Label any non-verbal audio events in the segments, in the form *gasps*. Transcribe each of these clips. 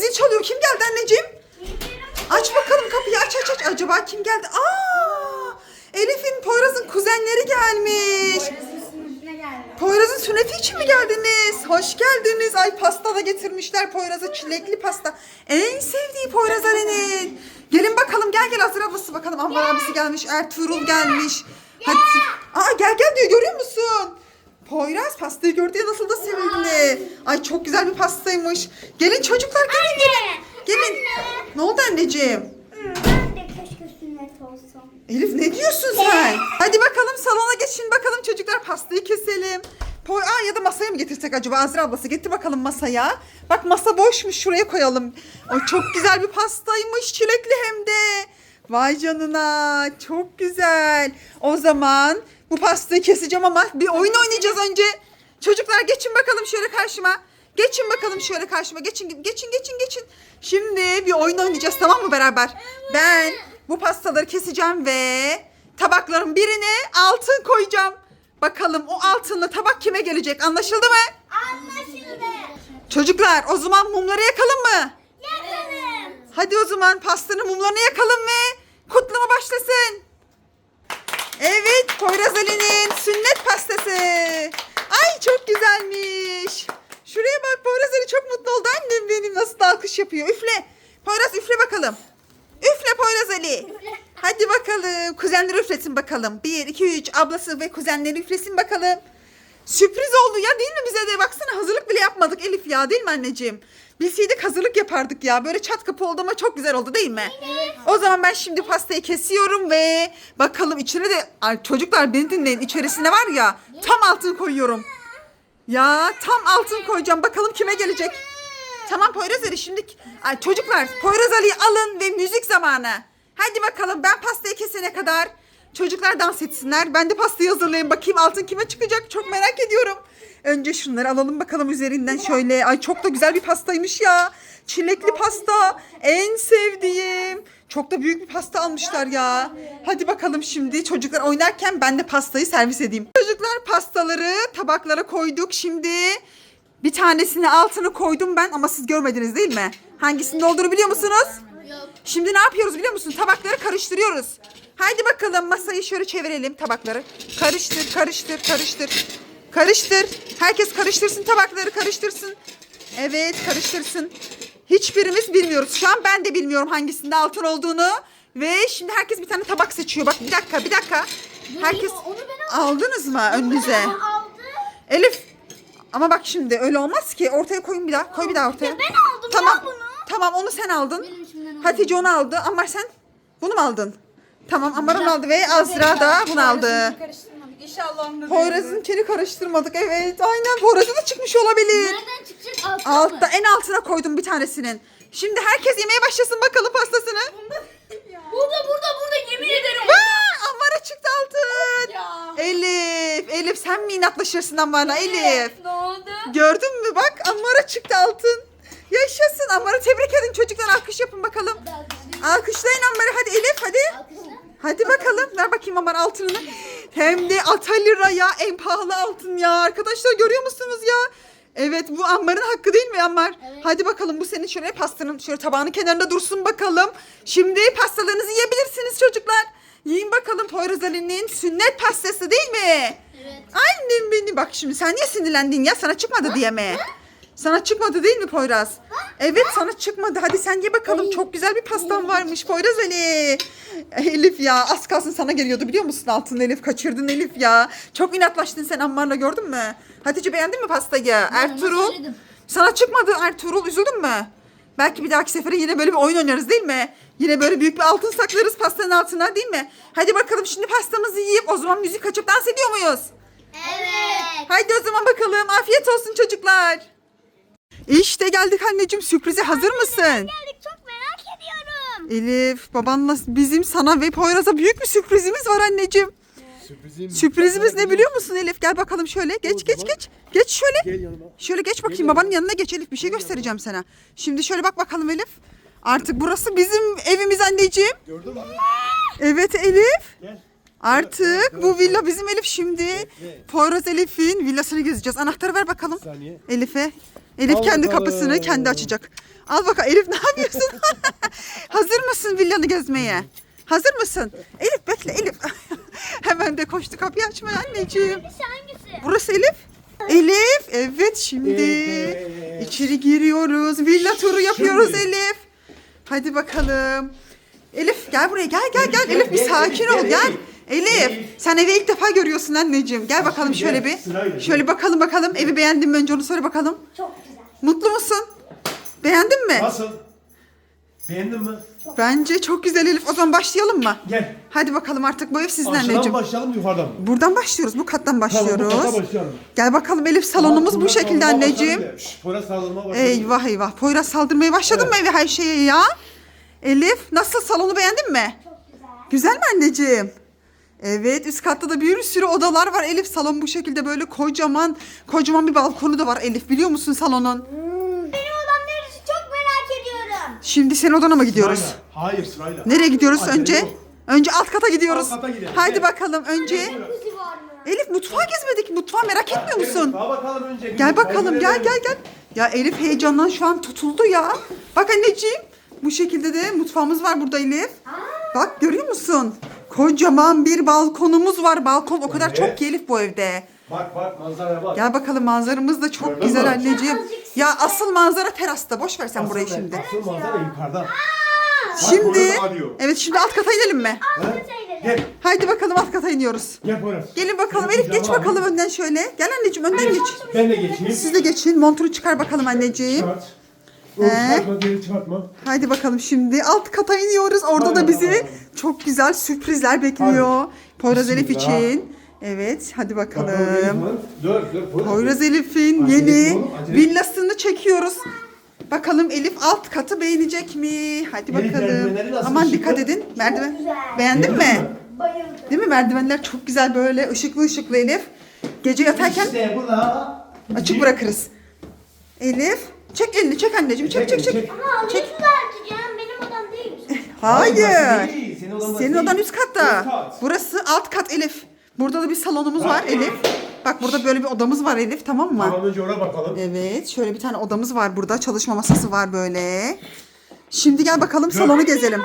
zil çalıyor. Kim geldi anneciğim? Aç bakalım kapıyı aç aç aç. Acaba kim geldi? Aa! Elif'in Poyraz'ın kuzenleri gelmiş. Poyraz'ın sünneti için mi geldiniz? Hoş geldiniz. Ay pasta da getirmişler Poyraz'a çilekli pasta. En sevdiği Poyraz Ali'nin. Gelin bakalım gel gel Azra ablası bakalım. Ambar abisi gelmiş. Ertuğrul gelmiş. Hadi. Aa gel gel diyor görüyor musun? Poyraz pastayı gördü ya nasıl da sevindi. Ay çok güzel bir pastaymış. Gelin çocuklar gelin gelin. Gelin. Ne oldu anneciğim? Ben de keşke sünnet olsam. Elif ne diyorsun sen? Hadi bakalım salona geçin bakalım çocuklar pastayı keselim. Poy Aa, ya da masaya mı getirsek acaba Azra ablası getir bakalım masaya. Bak masa boşmuş şuraya koyalım. Ay çok güzel bir pastaymış çilekli hem de. Vay canına çok güzel. O zaman bu pastayı keseceğim ama bir oyun oynayacağız önce. Çocuklar geçin bakalım şöyle karşıma. Geçin bakalım şöyle karşıma. Geçin geçin geçin geçin. Şimdi bir oyun oynayacağız tamam mı beraber? Ben bu pastaları keseceğim ve tabakların birine altın koyacağım. Bakalım o altınlı tabak kime gelecek anlaşıldı mı? Anlaşıldı. Çocuklar o zaman mumları yakalım mı? Yakalım. Hadi o zaman pastanın mumlarını yakalım ve kutlama başlasın. Evet Poyraz Ali'nin sünnet pastası. Ay çok güzelmiş. Şuraya bak Poyraz Ali çok mutlu oldu. Annem benim nasıl da alkış yapıyor. Üfle. Poyraz üfle bakalım. Üfle Poyraz Ali. Hadi bakalım. Kuzenleri üflesin bakalım. Bir, iki, üç. Ablası ve kuzenleri üflesin bakalım. Sürpriz oldu ya değil mi bize de? Baksana hazırlık bile yapmadık Elif ya değil mi anneciğim? Bilseydik hazırlık yapardık ya. Böyle çat kapı oldu ama çok güzel oldu değil mi? O zaman ben şimdi pastayı kesiyorum ve bakalım içine de Ay çocuklar beni dinleyin. İçerisine var ya tam altın koyuyorum. Ya tam altın koyacağım. Bakalım kime gelecek? Tamam Poyraz Ali şimdi Ay, çocuklar Poyraz Ali'yi alın ve müzik zamanı. Hadi bakalım ben pastayı kesene kadar çocuklar dans etsinler. Ben de pastayı hazırlayayım bakayım altın kime çıkacak çok merak ediyorum. Önce şunları alalım bakalım üzerinden şöyle. Ay çok da güzel bir pastaymış ya. Çilekli pasta en sevdiğim. Çok da büyük bir pasta almışlar ya. Hadi bakalım şimdi çocuklar oynarken ben de pastayı servis edeyim. Çocuklar pastaları tabaklara koyduk. Şimdi bir tanesini altını koydum ben ama siz görmediniz değil mi? Hangisinde olduğunu biliyor musunuz? Şimdi ne yapıyoruz biliyor musun? Tabakları karıştırıyoruz. Haydi bakalım masayı şöyle çevirelim tabakları. Karıştır, karıştır, karıştır. Karıştır. Herkes karıştırsın tabakları karıştırsın. Evet karıştırsın. Hiçbirimiz bilmiyoruz. Şu an ben de bilmiyorum hangisinde altın olduğunu. Ve şimdi herkes bir tane tabak seçiyor. Bak bir dakika bir dakika. Herkes onu ben aldınız mı önünüze? Elif ama bak şimdi öyle olmaz ki. Ortaya koyun bir daha. Koy bir daha ortaya. Ya ben aldım Tamam. ya bunu. Tamam onu sen aldın. Benim içimden aldım. Hatice onu aldı. Amar sen bunu mu aldın? Tamam Amar onu aldı ve Azra da bunu aldı. Karıştırmadık. İnşallah onu da Poyraz'ın karıştırmadık. Evet aynen Poyraz'a da çıkmış olabilir. Nereden çıkacak? Altta Altta mı? en altına koydum bir tanesinin. Şimdi herkes yemeye başlasın bakalım pastasını. *laughs* Burada burada burada yemin ederim. Aa, Ammar'a çıktı altın. Ya. Elif, Elif sen mi inatlaşırsın Ammar'la Elif? Ne oldu? Gördün mü bak Ammar'a çıktı altın. Yaşasın Ammar'ı tebrik edin çocuklar alkış yapın bakalım. Alkışlayın Ammar'ı hadi Elif hadi. Hadi bakalım ver bakayım Ammar altınını. Hem de Atalira ya en pahalı altın ya arkadaşlar görüyor musunuz ya? Evet bu Ammar'ın hakkı değil mi Ammar? Hadi bakalım bu senin şöyle pastanın şöyle tabağının kenarında dursun bakalım. Şimdi pastalarınızı yiyebilirsiniz çocuklar. Yiyin bakalım Poyraz Ali'nin sünnet pastası değil mi? Evet. Annem beni bak şimdi sen niye sinirlendin ya sana çıkmadı diye mi? Sana çıkmadı değil mi Poyraz? Evet sana çıkmadı. Hadi sen ye bakalım. Çok güzel bir pastan varmış Poyraz Ali. Elif ya az kalsın sana geliyordu biliyor musun altın Elif? Kaçırdın Elif ya. Çok inatlaştın sen Ammar'la gördün mü? Hatice beğendin mi pastayı? Ertuğrul. Sana çıkmadı Ertuğrul üzüldün mü? Belki bir dahaki sefere yine böyle bir oyun oynarız değil mi? Yine böyle büyük bir altın saklarız pastanın altına değil mi? Hadi bakalım şimdi pastamızı yiyip o zaman müzik açıp dans ediyor muyuz? Evet. Haydi o zaman bakalım. Afiyet olsun çocuklar. İşte geldik anneciğim. Sürprize hazır mısın? Geldik çok merak ediyorum. Elif babanla bizim sana ve Poyraz'a büyük bir sürprizimiz var anneciğim. Sürprizim. Sürprizimiz ne biliyor musun Elif? Gel bakalım şöyle. Geç geç geç. Geç şöyle. Gel yanıma. Şöyle geç bakayım babanın yanına geç Elif. Bir şey göstereceğim sana. Şimdi şöyle bak bakalım Elif. Artık burası bizim evimiz anneciğim. Gördün mü? Evet Elif. Gel. Artık bu villa bizim Elif şimdi. Poyraz Elif'in villasını gezeceğiz. Anahtarı ver bakalım. Saniye. Elif'e. Elif Al kendi bakalım. kapısını kendi açacak. Al bakalım Elif ne yapıyorsun? *laughs* Hazır mısın villanı gezmeye? Hazır mısın? Elif bekle Elif. *laughs* Hemen de koştu kapıyı açmaya anneciğim. Hangisi hangisi? Burası Elif. Elif evet şimdi Evet. içeri giriyoruz. Villa turu yapıyoruz Şimdi. Elif. Hadi bakalım. Elif gel buraya gel gel gel. Elif bir sakin ol gel. Elif. Sen evi ilk defa görüyorsun anneciğim. Gel bakalım şöyle bir. sırayla, Şöyle bakalım bakalım. Evi beğendin mi önce onu söyle bakalım. Çok güzel. Mutlu musun? Beğendin mi? Nasıl? Beğendin mi? Bence çok güzel Elif. O zaman başlayalım mı? Gel. Hadi bakalım artık bu ev sizin Aşağıdan anneciğim. başlayalım yukarıdan mı? Buradan başlıyoruz. Bu kattan Tamam bu başlıyoruz. kata başlayalım. Gel bakalım Elif salonumuz bu şekilde anneciğim. Poyraz saldırmaya başladı. Eyvah eyvah. Poyraz saldırmaya başladı mı eve her şeye ya? Elif nasıl salonu beğendin mi? Çok güzel. Güzel mi anneciğim? Evet üst katta da bir sürü odalar var Elif. Salon bu şekilde böyle kocaman kocaman bir balkonu da var Elif biliyor musun salonun? Benim odam neresi çok merak ediyorum. Şimdi senin odana mı gidiyoruz? Sırayla. Hayır sırayla. Nereye gidiyoruz Acele önce? yok. Önce alt kata gidiyoruz. Alt kata gidelim. Haydi Gel. bakalım önce. Jacuzzi var mı? Elif mutfağa gezmedik. Mutfağı merak etmiyor musun? Daha bakalım önce. Gel bakalım gel gel gel. Ya Elif heyecandan şu an tutuldu ya. Bak anneciğim bu şekilde de mutfağımız var burada Elif. Bak görüyor musun? Kocaman bir balkonumuz var. Balkon o kadar Evet. çok ki Elif bu evde. Bak bak manzaraya bak. Gel bakalım manzaramız da çok Gördün güzel mü? anneciğim. Ya asıl manzara terasta. Boş ver sen Asıl burayı ne- şimdi. Asıl manzara yukarıda. Şimdi arıyor. evet şimdi alt kata inelim mi? Ha? Gel. Haydi bakalım alt kata iniyoruz. Gel Poyraz. Gelin bakalım Elif geç bakalım önden şöyle. Gel anneciğim önden geç. Ben de geçeyim. Siz de geçin montunu çıkar bakalım anneciğim. Çıkart. He? çıkartma, geri çıkartma. Haydi bakalım şimdi alt kata iniyoruz. Orada da Hadi bizi bakalım. çok güzel sürprizler bekliyor. Poyraz Elif Bismillah. için. Evet hadi Bakalım. bakalım. Dur dur. Poyraz. Elif'in Acele yeni etme oğlum, acele. villasını çekiyoruz. Bakalım Elif alt katı beğenecek mi? Hadi Elif, bakalım. merdivenleri nasıl Aman ışıklı? dikkat edin. Merdiven. güzel. Beğendin mi? Beğendin mi? Bayıldım. Değil mi? Merdivenler çok güzel böyle ışıklı ışıklı Elif. Gece yatarken İşte bu da. açık bırakırız. Elif çek elini çek anneciğim çek çek Çek, çek. çek. Ama da açacağım. Benim odam değil. Hayır. burası değil. Senin odan, Senin odan üst katta. Üst kat. Burası alt kat Elif. Burada da bir salonumuz var Elif. Bak burada böyle bir odamız var Elif tamam mı? Tamam önce ona bakalım. Evet şöyle bir tane odamız var burada. Çalışma masası var böyle. Şimdi gel bakalım salonu gezelim.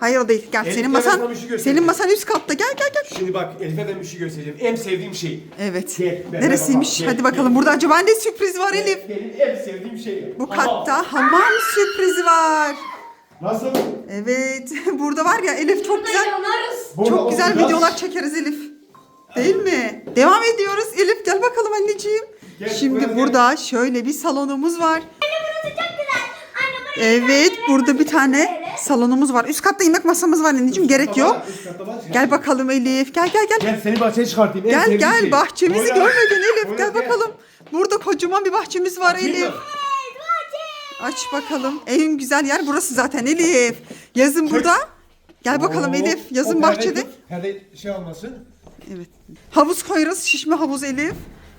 Hayır o değil. Gel Elif, senin masan bir şey göstereyim. senin masan üst katta. Gel gel gel. Şimdi bak Elif'e ben bir şey göstereceğim. En sevdiğim şey. Evet. Gel, ben- Neresiymiş? ben- Hadi bakalım. gel. Burada acaba ne sürpriz var Elif? Benim en sevdiğim şey. Bu Aha. katta hamam sürprizi var. Nasıl? Evet. *laughs* Burada var ya Elif çok güzel. yanarız. Burada Çok güzel oturacağız. videolar çekeriz Elif. Değil mi? Devam ediyoruz. Elif gel bakalım anneciğim. Gel, Şimdi buraya gel. burada şöyle bir salonumuz var. Anne burası çok güzel. Anne burası Evet burada bir tane salonumuz var. Üst katta yemek masamız var anneciğim. Gerek yok. Gel bakalım Elif. Gel gel gel. Gel seni bahçeye çıkartayım. En Gel sevdiğim gel şey. bahçemizi Poyraz. görmedin Elif. Poyraz, Gel bakalım. Burada kocaman bir bahçemiz var Açayım Elif. mı? Aç bakalım. En güzel yer burası zaten Elif. Yazın burada. Gel bakalım Oo, Elif. Yazın o bahçede. tut, şey olmasın. Evet. Havuz koyarız. Şişme havuz Elif.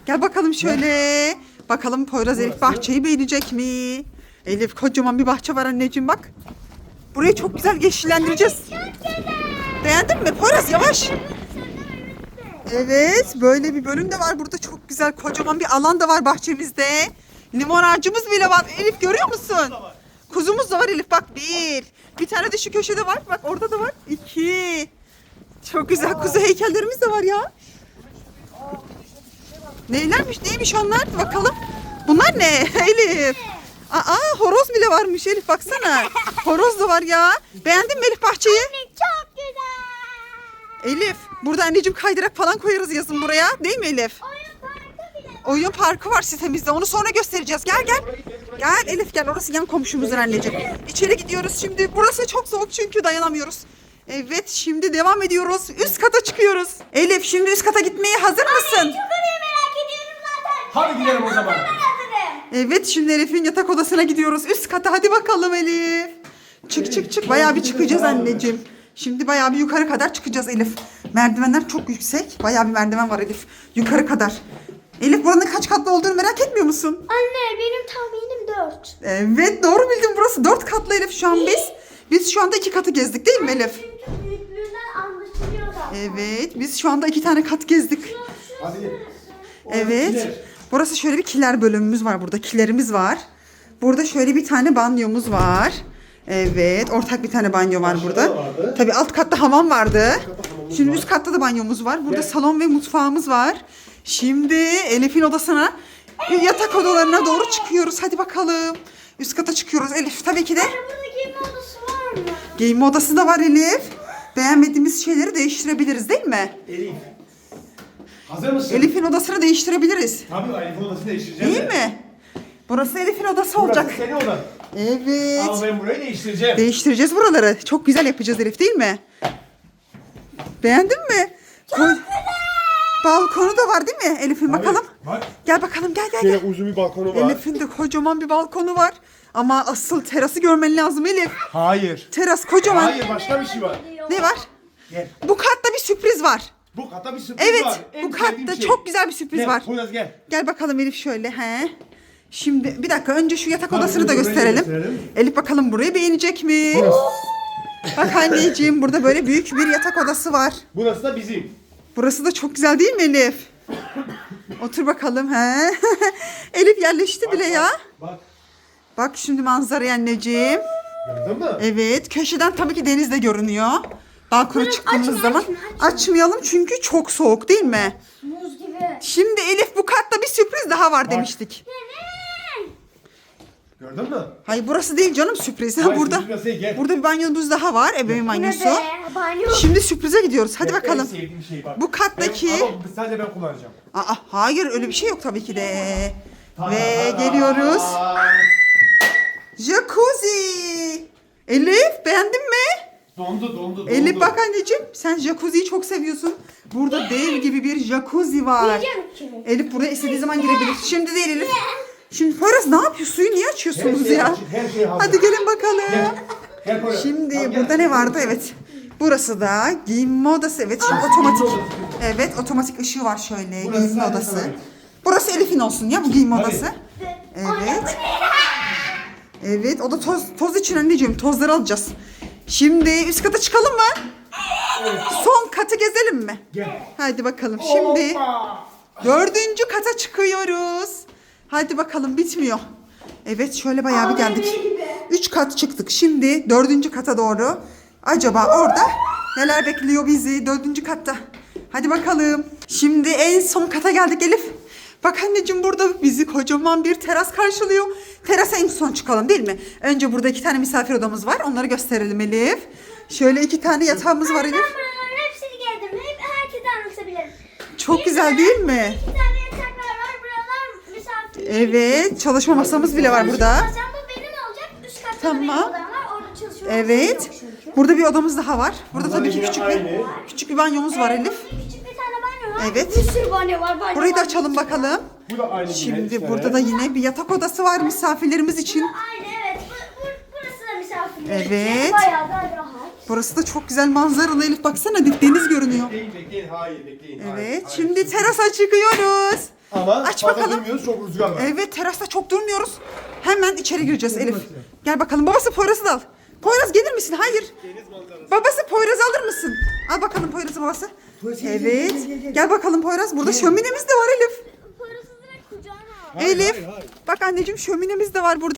Gel bakalım şöyle. Bakalım Poyraz Elif bahçeyi beğenecek mi? Elif kocaman bir bahçe var anneciğim bak. Burayı çok güzel yeşillendireceğiz. Beğendin mi? Poyraz yavaş. Evet böyle bir bölüm de var burada çok güzel kocaman bir alan da var bahçemizde. Limon ağacımız bile var Elif görüyor musun? Kuzumuz da var Elif bak bir. Bir tane de şu köşede var bak orada da var. İki. Çok güzel kuzu heykellerimiz de var ya. Neylermiş neymiş onlar bakalım. Bunlar ne *laughs* Elif? Aa horoz bile varmış Elif baksana. *laughs* Horoz da var ya. Beğendin mi Elif bahçeyi? Çok güzel. Elif burada anneciğim kaydırak falan koyarız yazın buraya. Değil mi Elif? Oyun parkı bile. Oyun parkı var sitemizde. Onu sonra göstereceğiz. Gel gel. Gel Elif gel. Orası yan komşumuzun anneciğim. İçeri gidiyoruz şimdi. Burası çok soğuk çünkü dayanamıyoruz. Evet şimdi devam ediyoruz. Üst kata çıkıyoruz. Elif şimdi üst kata gitmeye hazır mısın? Çok orayı merak ediyorum zaten. Hadi gidelim o zaman. Evet şimdi Elif'in yatak odasına gidiyoruz. Üst kata hadi bakalım Elif. Çık çık çık. Bayağı bir çıkacağız anneciğim. Şimdi bayağı bir yukarı kadar çıkacağız Elif. Merdivenler çok yüksek. Bayağı bir merdiven var Elif. Yukarı kadar. Elif buranın kaç katlı olduğunu merak etmiyor musun? Anne benim tahminim 4. Evet doğru bildin. Burası dört katlı Elif şu an biz. Biz şu anda iki katı gezdik değil mi Elif? Çünkü büyüklüğünden anlaşılıyor zaten. Evet biz şu anda iki tane kat gezdik. Hadi. Evet. Burası şöyle bir kiler bölümümüz var burada. Kilerimiz var. Burada şöyle bir tane banyomuz var. Evet, ortak bir tane banyo var Aşağıda burada. vardı. Tabii alt katta hamam vardı. katta Şimdi var. üst katta da banyomuz var. Burada Gel. salon ve mutfağımız var. Şimdi Elif'in odasına, yatak odalarına doğru çıkıyoruz. Hadi bakalım. Üst kata çıkıyoruz Elif. Tabii ki de giyinme odası var mı? giyinme odası da var Elif. Beğenmediğimiz şeyleri değiştirebiliriz değil mi? Elif. Hazır mısın? Elif'in odasını değiştirebiliriz. Tabii Elif'in odasını değiştireceğim. Değil de. mi? Burası Elif'in odası Burası olacak. senin odan. Evet. Ama ben burayı değiştireceğim. Değiştireceğiz buraları. Çok güzel yapacağız Elif değil mi? Beğendin mi? Koy- Balkonu da var değil mi Elif'in bakalım. Bak. Gel bakalım gel gel Şöyle gel. uzun bir balkonu var. Elif'in de kocaman bir balkonu var. Ama asıl terası görmen lazım Elif. Hayır. Teras kocaman. Hayır başka bir şey var. Ne var? Gel. Bu katta bir sürpriz var. Bu kata bir sürpriz Evet var. En bu sevdiğim katta şey. çok güzel bir sürpriz Gel, var. Poyraz gel. Gel bakalım Elif şöyle he. Şimdi bir dakika önce şu yatak odasını da burayı gösterelim. gösterelim. Elif bakalım burayı beğenecek mi? Bak anneciğim burada böyle büyük bir yatak odası var. Burası da bizim. Burası da çok güzel değil mi Elif? Otur bakalım he. *laughs* Elif yerleşti bile ya. Bak. Bak şimdi manzaraya anneciğim. Gördün mü? Evet köşeden tabii ki deniz de görünüyor. Balkona çıktığımız açma, zaman açma, açma. açmayalım çünkü çok soğuk değil mi? Muz gibi. Şimdi Elif bu katta bir sürpriz daha var demiştik. Gördün mü? Hayır burası değil canım sürpriz. Ha, Hayır, burada sürpriz değil, gel. burada bir banyomuz daha var. Ebeveyn banyosu. be? Banyo. Şimdi sürprize gidiyoruz. Hadi Benim bakalım. En sevdiğim şey bak. Bu kattaki- Ben, ama sadece ben kullanacağım. Aa, hayır öyle bir şey yok tabii ki de. Ve geliyoruz. Jacuzzi. Elif beğendin mi? Dondu dondu dondu. Elif bak anneciğim sen jacuzziyi çok seviyorsun. Burada *gasps* dev gibi bir jacuzzi var. Yiyeceğim ki. Elif buraya istediği zaman girebilir. Şimdi değil Elif. Şimdi Poyraz ne yapıyor? Suyu niye açıyorsunuz Her şey ya? açık, her şey hazır. Hadi gelin bakalım. Gel. Poyraz. Şimdi Tamam, gel. burada ne vardı? Evet. Burası da giyinme odası. Evet şimdi otomatik. Evet otomatik ışığı var şöyle Burası giyinme sadece odası. sana. Burası Elif'in olsun ya bu giyinme Tabii. odası. Evet. Evet o da toz, toz için anneciğim tozları alacağız. Şimdi üst kata çıkalım mı? Son katı gezelim mi? Gel. Hadi bakalım şimdi Hoppa. dördüncü kata çıkıyoruz. Hadi bakalım bitmiyor. Evet şöyle bayağı bir geldik. Üç kat çıktık. Şimdi dördüncü kata doğru. Acaba orada neler bekliyor bizi dördüncü katta? Hadi bakalım. Şimdi en son kata geldik Elif. Bak anneciğim burada bizi kocaman bir teras karşılıyor. Terasa en son çıkalım değil mi? Önce burada iki tane misafir odamız var. Onları gösterelim Elif. Şöyle iki tane yatağımız var Ben Elif. buraların hepsini gezdim. Hep herkese anlatabilirim. Çok güzel değil mi? İki tane yataklar var. Buralar misafir. Evet çalışma masamız bile var burada. Masam bu benim olacak. Üst katta da benim Tamam. odam var. Orada çalışıyorum. Evet. Yok çünkü. Burada bir odamız daha var. Burada Bunlar tabii ki küçük bir aynı. küçük bir banyomuz var Elif. Evet. Bir sürü banyo var. Banyo Burayı da var. açalım bakalım. Bu da aynı Şimdi yine, burada da yine bir yatak odası var misafirlerimiz için. Aynı evet. Bu, bu, burası da misafirler için. Evet. Bayağı da rahat. Burası da çok güzel manzaralı Elif baksana deniz görünüyor. Bekleyin bekleyin hayır bekleyin. Evet hayır. şimdi terasa çıkıyoruz. Ama Aç fazla bakalım. durmuyoruz çok rüzgar var. Evet terasta çok durmuyoruz. Hemen içeri gireceğiz Elif. Gel bakalım babası Poyraz'ı da al. Poyraz gelir misin? Hayır. Babası Poyraz'ı alır mısın? Al bakalım Poyraz'ı babası. Gel, Evet. gel, gel, gel. Gel bakalım Poyraz. Burada şöminemiz de var Elif. Parası direkt kucağına al. Hayır, Elif. hayır, hayır. Bak anneciğim şöminemiz de var burada.